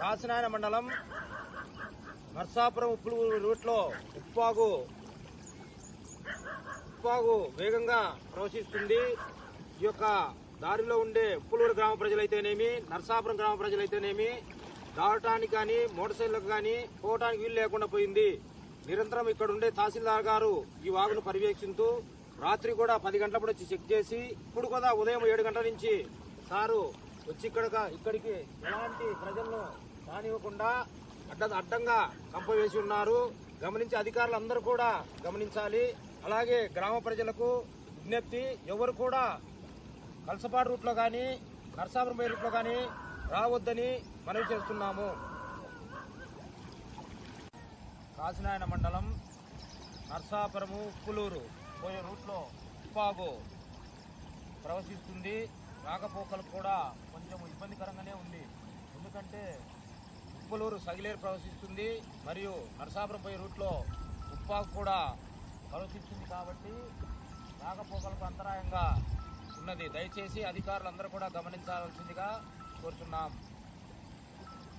కాసినాయన మండలం నర్సాపురం ఉప్పులు రూట్లో ఉప్పాగు ఉప్పాగు వేగంగా ప్రవశిస్తుంది. ఈ యొక్క దారిలో ఉండే ఉప్పులూరు గ్రామ ప్రజలైతేనేమి నర్సాపురం గ్రామ ప్రజలైతేనేమి దాటడానికి కానీ మోటార్ సైకిళ్ళకు కానీ పోవటానికి వీలు లేకుండా పోయింది. నిరంతరం ఇక్కడ ఉండే తహసీల్దార్ గారు ఈ వాగును పర్యవేక్షిస్తూ రాత్రి కూడా పది గంటలప్పుడు వచ్చి చెక్ చేసి ఇప్పుడు కూడా ఉదయం ఏడు గంటల నుంచి సారు వచ్చి ఇక్కడ ఇక్కడికి ఎలాంటి ప్రజలను రానివ్వకుండా అడ్డ అడ్డంగా కంపవేసి ఉన్నారు. గమనించే అధికారులు అందరూ కూడా గమనించాలి. అలాగే గ్రామ ప్రజలకు విజ్ఞప్తి ఎవరు కూడా కలసపాడు రూట్లో కానీ నర్సాపురం రూట్లో కానీ రావద్దని మనవి చేస్తున్నాము. కాసినాయన మండలం నర్సాపురము ఉప్పులూరు పోయే రూట్లో ఉప్పాగు ప్రవశిస్తుంది రాకపోకలకు కూడా కొంచెం ఇబ్బందికరంగానే ఉంది. ఉప్పలూరు సగిలేరు ప్రవేశిస్తుంది. మరియు నరసాపురం పోయే రూట్లో ఉప్పాకు కూడా ప్రవశిస్తుంది కాబట్టి రాకపోకలకు అంతరాయంగా ఉన్నది. దయచేసి అధికారులందరూ కూడా గమనించాల్సిందిగా కోరుతున్నాం.